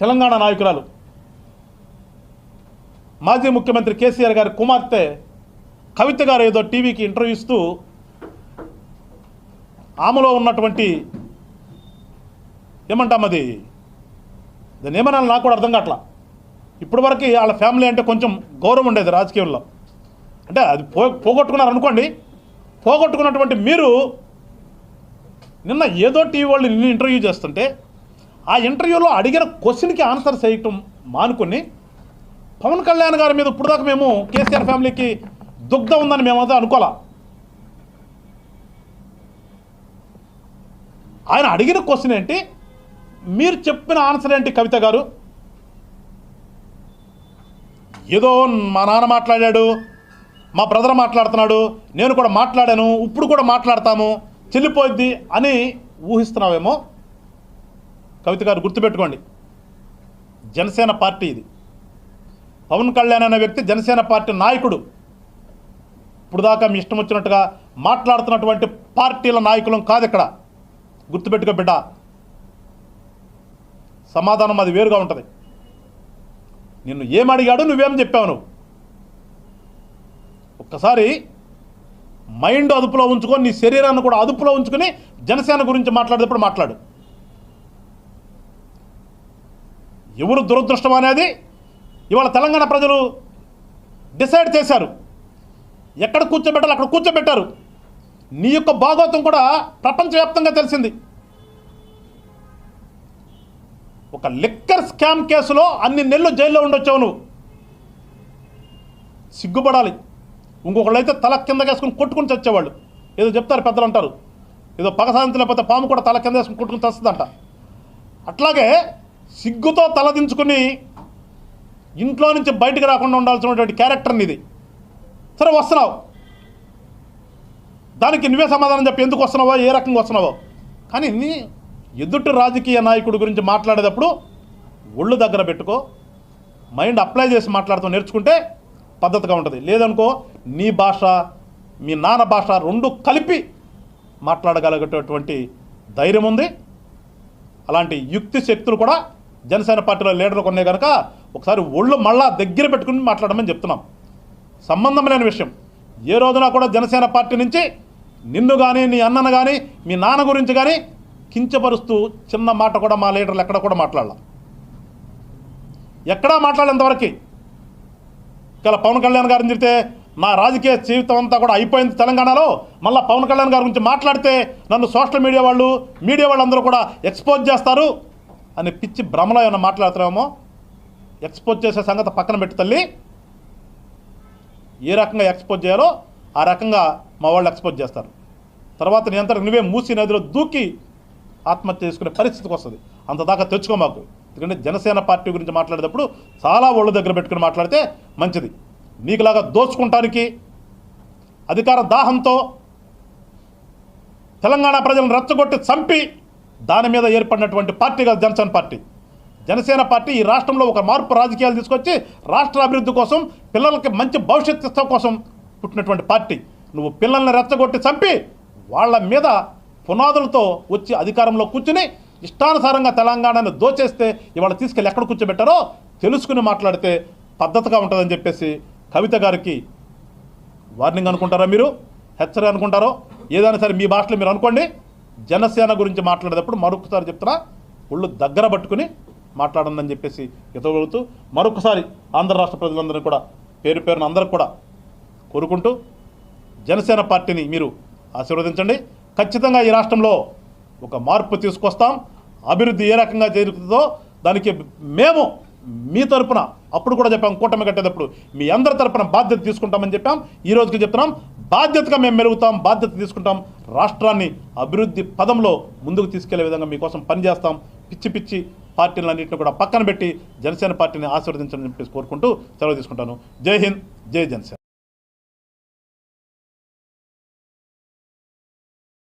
తెలంగాణ నాయకురాలు. మాజీ ముఖ్యమంత్రి కేసీఆర్ గారి కుమార్తె కవిత గారు ఏదో టీవీకి ఇంటర్వ్యూ ఇస్తూ ఆమెలో ఉన్నటువంటి ఏమంటాం అది? దాన్ని ఏమన్నా నాకు కూడా అర్థం కావట్లా. ఇప్పటి వరకు వాళ్ళ ఫ్యామిలీ అంటే కొంచెం గౌరవం ఉండేది రాజకీయంలో. అంటే అది పో పోగొట్టుకున్నారనుకోండి పోగొట్టుకున్నటువంటి మీరు నిన్న ఏదో టీవీ వాళ్ళు నిన్ను ఇంటర్వ్యూ చేస్తుంటే ఆ ఇంటర్వ్యూలో అడిగిన క్వశ్చన్కి ఆన్సర్ చేయటం మానుకొని పవన్ కళ్యాణ్ గారి మీద ఇప్పుడు దాకా మేము కేసీఆర్ ఫ్యామిలీకి దుగ్ధం ఉందని మేమైతే అనుకోలే. ఆయన అడిగిన క్వశ్చన్ ఏంటి? మీరు చెప్పిన ఆన్సర్ ఏంటి కవిత గారు? ఏదో మా నాన్న మాట్లాడాడు మా బ్రదర్ మాట్లాడుతున్నాడు నేను కూడా మాట్లాడాను ఇప్పుడు కూడా మాట్లాడతాము చెల్లిపోయిద్ది అని ఊహిస్తున్నావేమో? కవిత గారు గుర్తుపెట్టుకోండి. జనసేన పార్టీ ఇది. పవన్ కళ్యాణ్ అనే వ్యక్తి జనసేన పార్టీ నాయకుడు. ఇప్పుడు దాకా మీ ఇష్టం వచ్చినట్టుగా మాట్లాడుతున్నటువంటి పార్టీల నాయకులం కాదు ఇక్కడ. గుర్తుపెట్టుకో బిడ్డ. సమాధానం అది వేరుగా ఉంటుంది. నిన్ను ఏమడిగాడు నువ్వేం చెప్పావు నువ్వు? ఒక్కసారి మైండ్ అదుపులో ఉంచుకొని నీ శరీరాన్ని కూడా అదుపులో ఉంచుకొని జనసేన గురించి మాట్లాడేటప్పుడు మాట్లాడు. ఎవరు దురదృష్టం అనేది ఇవాళ తెలంగాణ ప్రజలు డిసైడ్ చేశారు. ఎక్కడ కూర్చోబెట్టాలి అక్కడ కూర్చోబెట్టారు. నీ యొక్క భాగోతం కూడా ప్రపంచవ్యాప్తంగా తెలిసింది. ఒక లిక్కర్ స్కామ్ కేసులో అన్ని నెలలు జైల్లో ఉండొచ్చావు నువ్వు. సిగ్గుపడాలి. ఇంకొకళ్ళైతే తల కింద వేసుకుని కొట్టుకుని చచ్చేవాళ్ళు. ఏదో చెప్తారు పెద్దలు అంటారు. ఏదో పగ లేకపోతే పాము కూడా తల కింద వేసుకుని కొట్టుకుని చస్తుందంట. అట్లాగే సిగ్గుతో తలదించుకుని ఇంట్లో నుంచి బయటికి రాకుండా ఉండాల్సినటువంటి క్యారెక్టర్ని ఇది సరే వస్తున్నావు. దానికి నువ్వే సమాధానం చెప్పి ఎందుకు వస్తున్నావో ఏ రకంగా వస్తున్నావో. కానీ నీ ఎదుటి రాజకీయ నాయకుడి గురించి మాట్లాడేటప్పుడు ఒళ్ళు దగ్గర పెట్టుకో మైండ్ అప్లై చేసి మాట్లాడుతూ నేర్చుకుంటే పద్ధతిగా ఉంటుంది. లేదనుకో నీ భాష మీ నాన్న భాష రెండు కలిపి మాట్లాడగలిగేటటువంటి ధైర్యం ఉంది. అలాంటి యుక్తి శక్తులు కూడా జనసేన పార్టీలో లీడర్లు కొన్నాయి కనుక ఒకసారి ఒళ్ళు మళ్ళా దగ్గర పెట్టుకుని మాట్లాడమని చెప్తున్నాం. సంబంధం లేని విషయం. ఏ రోజున కూడా జనసేన పార్టీ నుంచి నిన్ను కానీ నీ అన్నను కానీ మీ నాన్న గురించి కానీ కించపరుస్తూ చిన్న మాట కూడా మా లీడర్లు ఎక్కడ కూడా మాట్లాడాల. ఎక్కడా మాట్లాడేంతవరకు ఇలా పవన్ కళ్యాణ్ గారిని చెప్తే నా రాజకీయ జీవితం అంతా కూడా అయిపోయింది తెలంగాణలో. మళ్ళీ పవన్ కళ్యాణ్ గారి గురించి మాట్లాడితే నన్ను సోషల్ మీడియా వాళ్ళు మీడియా వాళ్ళందరూ కూడా ఎక్స్పోజ్ చేస్తారు. అని పిచ్చి భ్రమలో ఏమైనా మాట్లాడుతున్నామో ఎక్స్పోజ్ చేసే సంగతి పక్కన పెట్టి తల్లి. ఏ రకంగా ఎక్స్పోజ్ చేయాలో ఆ రకంగా మా వాళ్ళు ఎక్స్పోజ్ చేస్తారు. తర్వాత నీ నువ్వే మూసి నదిలో దూకి ఆత్మహత్య చేసుకునే పరిస్థితికి వస్తుంది. అంత దాకా తెచ్చుకో మాకు. ఎందుకంటే జనసేన పార్టీ గురించి మాట్లాడేటప్పుడు చాలా ఒళ్ళు దగ్గర పెట్టుకుని మాట్లాడితే మంచిది. నీకులాగా దోచుకుంటానికి అధికార దాహంతో తెలంగాణ ప్రజలను రెచ్చగొట్టి చంపి దాని మీద ఏర్పడినటువంటి పార్టీ కాదు జనసేన పార్టీ. జనసేన పార్టీ ఈ రాష్ట్రంలో ఒక మార్పు రాజకీయాలు తీసుకొచ్చి రాష్ట్ర అభివృద్ధి కోసం పిల్లలకి మంచి భవిష్యత్తు ఇస్తాం కోసం పుట్టినటువంటి పార్టీ. నువ్వు పిల్లల్ని రెచ్చగొట్టి చంపి వాళ్ళ మీద పునాదులతో వచ్చి అధికారంలో కూర్చుని ఇష్టానుసారంగా తెలంగాణను దోచేస్తే ఇవాళ తీసుకెళ్ళి ఎక్కడ కూర్చోబెట్టారో తెలుసుకుని మాట్లాడితే పద్ధతిగా ఉంటుందని చెప్పేసి కవిత గారికి వార్నింగ్ అనుకుంటారా మీరు? హెచ్చరి అనుకుంటారో? ఏదైనా సరే మీ భాషలో మీరు అనుకోండి. జనసేన గురించి మాట్లాడేటప్పుడు మరొకసారి చెప్తున్నా ఒళ్ళు దగ్గర పట్టుకుని మాట్లాడందని చెప్పేసి ఎదగలుగుతూ మరొకసారి ఆంధ్ర రాష్ట్ర ప్రజలందరినీ కూడా పేరు పేరున అందరికి కూడా కోరుకుంటూ జనసేన పార్టీని మీరు ఆశీర్వదించండి. ఖచ్చితంగా ఈ రాష్ట్రంలో ఒక మార్పు తీసుకొస్తాం. అభివృద్ధి ఏ రకంగా జరుగుతుందో దానికి మేము మీ తరపున అప్పుడు కూడా చెప్పాం కూటమి కట్టేటప్పుడు మీ అందరి తరపున బాధ్యత తీసుకుంటామని చెప్పాం. ఈ రోజుకి చెప్తున్నాం బాధ్యతగా మేము మెరుగుతాం బాధ్యత తీసుకుంటాం. రాష్ట్రాన్ని అభివృద్ధి పదంలో ముందుకు తీసుకెళ్ళే విధంగా మీకోసం పనిచేస్తాం. పిచ్చి పిచ్చి పార్టీలన్నింటిని కూడా పక్కన పెట్టి జనసేన పార్టీని ఆశీర్వదించాలని చెప్పేసి కోరుకుంటూ సెలవు తీసుకుంటాను. జై హింద్ జై జనసేన.